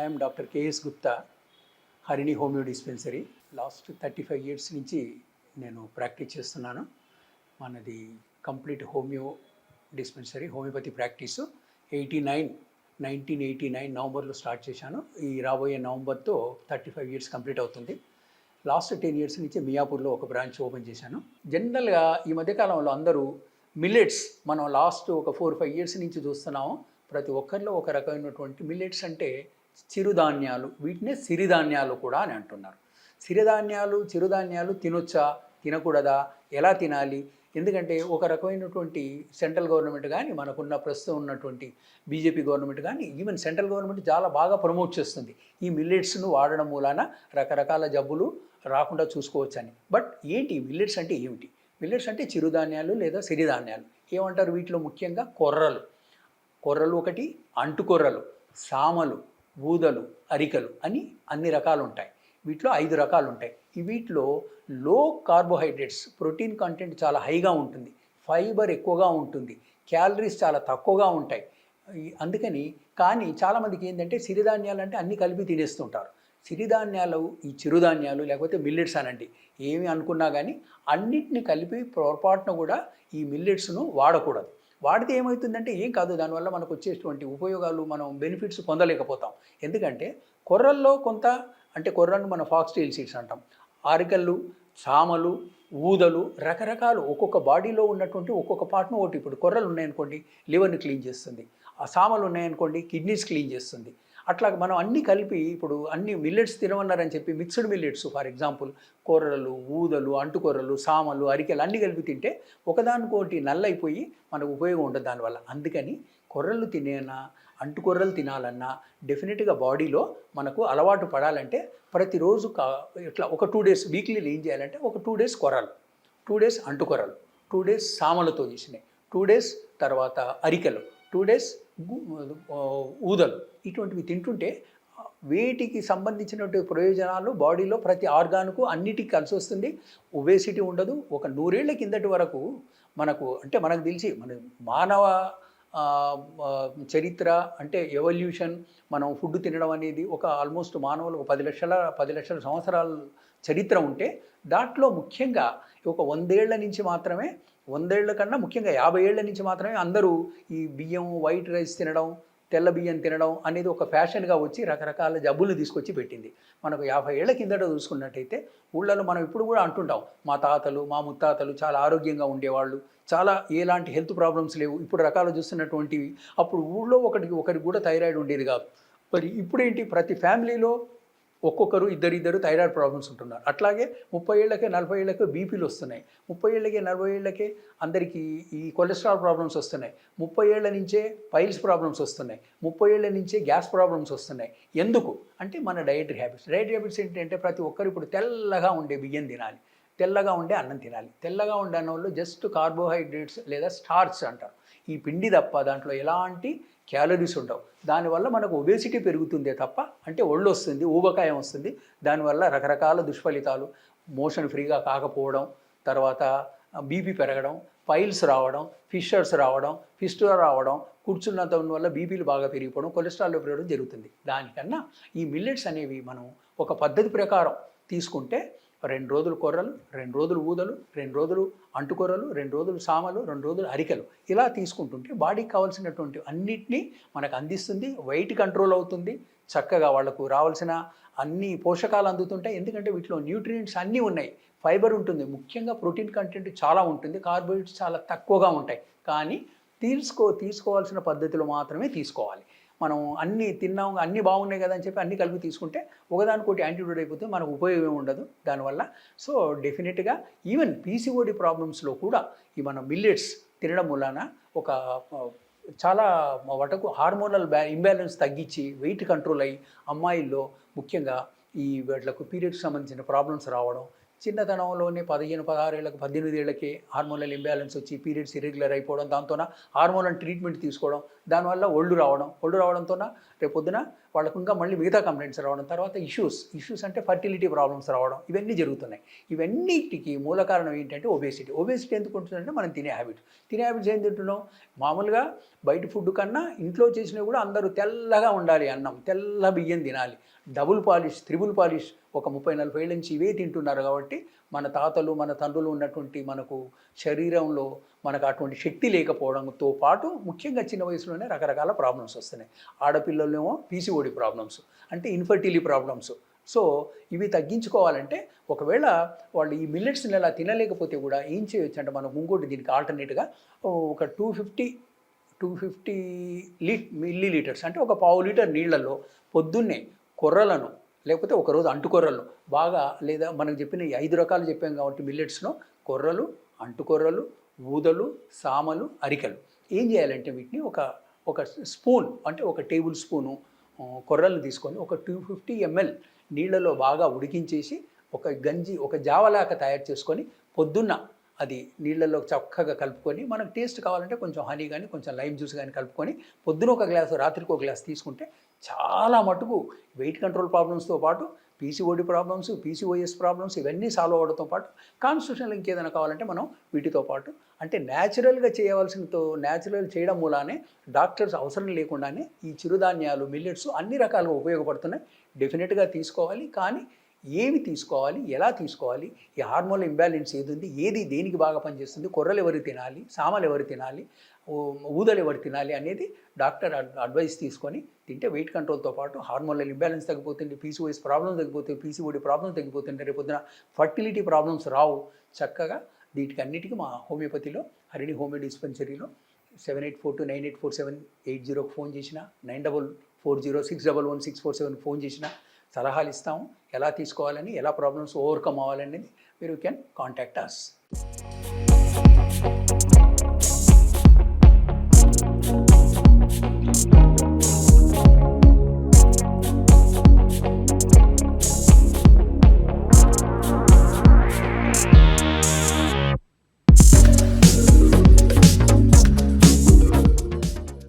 I'm doctor K S Gupta Harini homeo dispensary last thirty five years నుంచి నేను practice చేస్తున్నాను. మనది complete homeo dispensary homeopathy practice eighty nine nineteen eighty nine నవంబర్లో start చేశాను. ఈ రాబోయే నవంబర్తో థర్టీ ఫైవ్ ఇయర్స్ కంప్లీట్ అవుతుంది. లాస్ట్ టెన్ ఇయర్స్ నుంచి మియాపూర్లో ఒక బ్రాంచ్ ఓపెన్ చేశాను. జనరల్గా ఈ మధ్యకాలంలో అందరూ మిల్లెట్స్ మనం లాస్ట్ ఒక ఫోర్ ఫైవ్ ఇయర్స్ నుంచి చూస్తున్నాము. ప్రతి ఒక్కరిలో ఒక రకమైనటువంటి మిల్లెట్స్ అంటే చిరుధాన్యాలు వీటినే సిరిధాన్యాలు కూడా అని అంటున్నారు. సిరిధాన్యాలు చిరుధాన్యాలు తినొచ్చా? తినకూడదా? ఎలా తినాలి? ఎందుకంటే ఒక రకమైనటువంటి సెంట్రల్ గవర్నమెంట్ కానీ మనకున్న ప్రస్తుతం ఉన్నటువంటి బీజేపీ గవర్నమెంట్ కానీ ఈవెన్ సెంట్రల్ గవర్నమెంట్ చాలా బాగా ప్రమోట్ చేస్తుంది. ఈ మిల్లెట్స్ను వాడడం మూలాన రకరకాల జబ్బులు రాకుండా చూసుకోవచ్చని. బట్ ఏంటి మిల్లెట్స్ అంటే ఏమిటి? మిల్లెట్స్ అంటే చిరుధాన్యాలు లేదా సిరిధాన్యాలు. ఏమంటారు వీటిలో ముఖ్యంగా? కొర్రలు. కొర్రలు ఒకటి అంటుకొర్రలు సామలు. ఊదలు అరికలు అని అన్ని రకాలు ఉంటాయి వీటిలో ఐదు రకాలు ఉంటాయి ఈ వీటిలో లో కార్బోహైడ్రేట్స్ ప్రోటీన్ కంటెంట్ చాలా హైగా ఉంటుంది. ఫైబర్ ఎక్కువగా ఉంటుంది. క్యాలరీస్ చాలా తక్కువగా ఉంటాయి. అందుకని కానీ చాలామందికి ఏంటంటే సిరిధాన్యాలు అంటే అన్నీ కలిపి తినేస్తుంటారు. సిరిధాన్యాలు ఈ చిరుధాన్యాలు లేకపోతే మిల్లెట్స్ అనండి. ఏమి అనుకున్నా కానీ అన్నిటిని కలిపి పొరపాటున కూడా ఈ మిల్లెట్స్ను వాడకూడదు. వాడితే ఏమవుతుందంటే ఏం కాదు దానివల్ల మనకు వచ్చేటువంటి ఉపయోగాలు మనం బెనిఫిట్స్ పొందలేకపోతాం. ఎందుకంటే కొర్రల్లో కొంత అంటే కొర్రను మన ఫాక్స్ టైల్ సీడ్స్ అంటాం. ఆరికళ్ళు సామలు ఊదలు రకరకాలు ఒక్కొక్క బాడీలో ఉన్నటువంటి ఒక్కొక్క పార్ట్ను ఒకటి ఇప్పుడు కొర్రలు ఉన్నాయనుకోండి లివర్ని క్లీన్ చేస్తుంది. ఆ సామలు ఉన్నాయనుకోండి కిడ్నీస్ క్లీన్ చేస్తుంది. అట్లా మనం అన్నీ కలిపి ఇప్పుడు అన్ని మిల్లెట్స్ తినమన్నారని చెప్పి మిక్స్డ్ మిల్లెట్స్ ఫర్ ఎగ్జాంపుల్ కూరలు ఊదలు అంటుకూరలు సామలు అరికెలు అన్నీ కలిపి తింటే ఒకదానికోటి నల్లైపోయి మనకు ఉపయోగం ఉండదు దానివల్ల. అందుకని కొర్రలు తినేనా అంటుకొర్రలు తినాలన్నా డెఫినెట్గా బాడీలో మనకు అలవాటు పడాలంటే ప్రతిరోజు కా ఇట్లా ఒక టూ డేస్ వీక్లీ ఏం చేయాలంటే ఒక టూ డేస్ కొర్రలు టూ డేస్ అంటుకొరలు టూ డేస్ సామలతో చేసినాయి టూ డేస్ తర్వాత అరికెలు. టూ డేస్ ఊదలు. ఇటువంటివి తింటుంటే వేటికి వీటికి సంబంధించినటువంటి ప్రయోజనాలు బాడీలో ప్రతి ఆర్గాన్కు అన్నిటికీ కలిసి వస్తుంది. ఒబేసిటీ ఉండదు. ఒక నూరేళ్ళ కిందటి వరకు మనకు అంటే మనకు తెలిసి మన మానవ చరిత్ర అంటే ఎవల్యూషన్ మనం ఫుడ్ తినడం అనేది ఒక ఆల్మోస్ట్ మానవులు ఒక పది లక్షల పది లక్షల సంవత్సరాల చరిత్ర ఉంటే దాంట్లో ముఖ్యంగా ఒక వందేళ్ళ నుంచి మాత్రమే వందేళ్ళ కన్నా ముఖ్యంగా యాభై ఏళ్ళ నుంచి మాత్రమే అందరూ ఈ బియ్యం వైట్ రైస్ తినడం తెల్ల బియ్యం తినడం అనేది ఒక ఫ్యాషన్గా వచ్చి రకరకాల జబ్బులు తీసుకొచ్చి పెట్టింది. మనకు యాభై ఏళ్ళ కిందట చూసుకున్నట్టయితే ఊళ్ళలో మనం ఇప్పుడు కూడా అంటుంటాం మా తాతలు మా ముత్తాతలు చాలా ఆరోగ్యంగా ఉండేవాళ్ళు చాలా ఎలాంటి హెల్త్ ప్రాబ్లమ్స్ లేవు ఇప్పుడు రకాలు చూస్తున్నటువంటివి. అప్పుడు ఊళ్ళో ఒకటికి ఒకరికి కూడా థైరాయిడ్ ఉండేది కాదు. మరి ఇప్పుడేంటి? ప్రతి ఫ్యామిలీలో ఒక్కొక్కరు ఇద్దరిద్దరు థైరాయిడ్ ప్రాబ్లమ్స్ ఉంటున్నారు. అట్లాగే ముప్పై ఏళ్ళకే నలభై ఏళ్ళకే బీపీలు వస్తున్నాయి. ముప్పై ఏళ్ళకే నలభై ఏళ్ళకే అందరికీ ఈ కొలెస్ట్రాల్ ప్రాబ్లమ్స్ వస్తున్నాయి. ముప్పై ఏళ్ళ నుంచే పైల్స్ ప్రాబ్లమ్స్ వస్తున్నాయి. ముప్పై ఏళ్ళ నుంచే గ్యాస్ ప్రాబ్లమ్స్ వస్తున్నాయి. ఎందుకు? అంటే మన డైటరీ హ్యాబిట్స్. డైటరీ హ్యాబిట్స్ ఏంటంటే ప్రతి ఒక్కరు ఇప్పుడు తెల్లగా ఉండే బియ్యం తినాలి. తెల్లగా ఉండే అన్నం తినాలి. తెల్లగా ఉండే అన్నంలో జస్ట్ కార్బోహైడ్రేట్స్ లేదా స్టార్చ్ అంటారు. ఈ పిండి తప్ప దాంట్లో ఎలాంటి క్యాలరీస్ ఉండవు దానివల్ల మనకు ఒబేసిటీ పెరుగుతుందే తప్ప అంటే ఒళ్ళు వస్తుంది ఊబకాయం వస్తుంది. దానివల్ల రకరకాల దుష్ఫలితాలు మోషన్ ఫ్రీగా కాకపోవడం తర్వాత బీపీ పెరగడం పైల్స్ రావడం ఫిషర్స్ రావడం ఫిస్టులా రావడం కూర్చున్నంత వల్ల బీపీలు బాగా పెరిగిపోవడం కొలెస్ట్రాల్ పెరగడం జరుగుతుంది. దానికన్నా ఈ మిల్లెట్స్ అనేవి మనం ఒక పద్ధతి ప్రకారం తీసుకుంటే రెండు రోజులు కొర్రలు రెండు రోజులు ఊదలు రెండు రోజులు అంటుకొర్రలు రెండు రోజులు సామలు రెండు రోజులు అరికలు. ఇలా తీసుకుంటుంటే బాడీకి కావాల్సినటువంటి అన్నిటినీ మనకు అందిస్తుంది వెయిట్ కంట్రోల్ అవుతుంది. చక్కగా వాళ్ళకు రావాల్సిన అన్ని పోషకాలు అందుతుంటాయి. ఎందుకంటే వీటిలో న్యూట్రియంట్స్ అన్నీ ఉన్నాయి. ఫైబర్ ఉంటుంది. ముఖ్యంగా ప్రోటీన్ కంటెంట్ చాలా ఉంటుంది. కార్బోహైడ్రేట్స్ చాలా తక్కువగా ఉంటాయి. కానీ తీసుకో తీసుకోవాల్సిన పద్ధతిలో మాత్రమే తీసుకోవాలి. మనం అన్నీ తిన్నాం అన్నీ బాగున్నాయి కదా అని చెప్పి అన్నీ కలిపి తీసుకుంటే ఒకదానికోటి యాంటీడోట్ అయిపోతే మనకు ఉపయోగం ఉండదు దానివల్ల. సో డెఫినెట్గా ఈవెన్ పీసీఓడి ప్రాబ్లమ్స్లో కూడా ఈ మన మిల్లెట్స్ తినడం వలన ఒక చాలా వాటకు హార్మోనల్ బ్యా ఇంబ్యాలెన్స్ తగ్గించి వెయిట్ కంట్రోల్ అయ్యి అమ్మాయిల్లో ముఖ్యంగా ఈ వీటికి పీరియడ్స్ సంబంధించిన ప్రాబ్లమ్స్ రావడం చిన్నతనంలోనే పదిహేను పదహారేళ్ళకి పద్దెనిమిది ఏళ్ళకి హార్మోనల్ ఇంబ్యాలెన్స్ వచ్చి పీరియడ్స్ ఇరెగ్యులర్ అయిపోవడం దాంతోన హార్మోనల్ ట్రీట్మెంట్ తీసుకోవడం దానివల్ల ఒళ్ళు రావడం ఒళ్ళు రావడంతో రేపొద్దున వాళ్ళకు ఇంకా మళ్ళీ మిగతా కంప్లైంట్స్ రావడం తర్వాత ఇష్యూస్ ఇష్యూస్ అంటే ఫర్టిలిటీ ప్రాబ్లమ్స్ రావడం ఇవన్నీ జరుగుతున్నాయి. ఇవన్నిటికీ మూల కారణం ఏంటంటే ఒబేసిటీ. ఒబేసిటీ ఎందుకు ఉంటుందంటే మనం తినే హ్యాబిట్ తినే హ్యాబిట్స్ ఏం తింటున్నాం? మామూలుగా బయట ఫుడ్ కన్నా ఇంట్లో చేసినవి కూడా అందరూ తెల్లగా ఉండాలి అన్నం తెల్ల బియ్యం తినాలి. డబుల్ పాలిష్ త్రిబుల్ పాలిష్ ఒక ముప్పై నలభై ఏళ్ళ నుంచి ఇవే తింటున్నారు కాబట్టి మన తాతలు మన తండ్రులు ఉన్నటువంటి మనకు శరీరంలో మనకు అటువంటి శక్తి లేకపోవడంతో పాటు ముఖ్యంగా చిన్న వయసులోనే రకరకాల ప్రాబ్లమ్స్ వస్తున్నాయి. ఆడపిల్లలేమో పీసీఓడి ప్రాబ్లమ్స్ అంటే ఇన్ఫర్టిలీ ప్రాబ్లమ్స్ సో ఇవి తగ్గించుకోవాలంటే ఒకవేళ వాళ్ళు ఈ మిల్లెట్స్ని ఎలా తినలేకపోతే కూడా ఏం చేయొచ్చు అంటే మనం ఇంకోటి దీనికి ఆల్టర్నేట్గా ఒక టూ ఫిఫ్టీ టూ ఫిఫ్టీ లీ మిల్లీ లీటర్స్ అంటే ఒక పావు లీటర్ నీళ్ళల్లో పొద్దున్నే కొర్రలను లేకపోతే ఒకరోజు అంటుకొర్రలు బాగా లేదా మనకు చెప్పిన ఈ ఐదు రకాలు చెప్పాం కాబట్టి మిల్లెట్స్లో కొర్రలు అంటుకొర్రలు ఊదలు సామలు అరికలు. ఏం చేయాలంటే వీటిని ఒక ఒక స్పూన్ అంటే ఒక టేబుల్ స్పూను కొర్రలు తీసుకొని ఒక టూ ఫిఫ్టీ ఎంఎల్ నీళ్ళలో బాగా ఉడికించేసి ఒక గంజి ఒక జావలాక తయారు చేసుకొని పొద్దున్న అది నీళ్ళల్లో చక్కగా కలుపుకొని మనకు టేస్ట్ కావాలంటే కొంచెం హనీ కానీ కొంచెం లైమ్ జ్యూస్ కానీ కలుపుకొని పొద్దున ఒక గ్లాసు రాత్రికి ఒక గ్లాస్ తీసుకుంటే చాలా మటుకు వెయిట్ కంట్రోల్ ప్రాబ్లమ్స్తో పాటు పీసీఓడి ప్రాబ్లమ్స్ పీసీఓఎస్ ప్రాబ్లమ్స్ ఇవన్నీ సాల్వ్ అవ్వడంతో పాటు కాన్స్టిట్యూషన్లో ఇంకేదైనా కావాలంటే మనం వీటితో పాటు అంటే న్యాచురల్గా చేయవలసినతో న్యాచురల్ చేయడం మూలానే డాక్టర్స్ అవసరం లేకుండానే ఈ చిరుధాన్యాలు మిల్లెట్స్ అన్ని రకాలుగా ఉపయోగపడుతున్నాయి. డెఫినెట్గా తీసుకోవాలి. కానీ ఏమి తీసుకోవాలి? ఎలా తీసుకోవాలి? ఈ హార్మోన్ ఇంబ్యాలెన్స్ ఏది ఉంది ఏది దేనికి బాగా పనిచేస్తుంది? కొర్రలు ఎవరు తినాలి? సామలు ఎవరు తినాలి? ఊదలు ఎవరు తినాలి అనేది డాక్టర్ అడ్- అడ్వైస్ తీసుకొని తింటే వెయిట్ కంట్రోల్తో పాటు హార్మోన్ల ఇంబ్యాలెన్స్ తగ్గిపోతుంది పీసీఓఎస్ ప్రాబ్లమ్స్ తగ్గిపోతుంది పీసీఓడి ప్రాబ్లమ్స్ తగ్గిపోతుంది రేపొద్దున ఫర్టిలిటీ ప్రాబ్లమ్స్ రావు. చక్కగా వీటికి అన్నిటికీ మా హోమియోపతిలో Harini homeo డిస్పెన్సరీలో seven eight four two nine eight four seven eight జీరోకి ఫోన్ చేసిన nine double four zero six double one six four seven phone చేసిన సలహాలు ఇస్తాము. ఎలా తీసుకోవాలని ఎలా ప్రాబ్లమ్స్ ఓవర్కమ్ అవ్వాలనేది మీరు కెన్ కాంటాక్ట్ అస్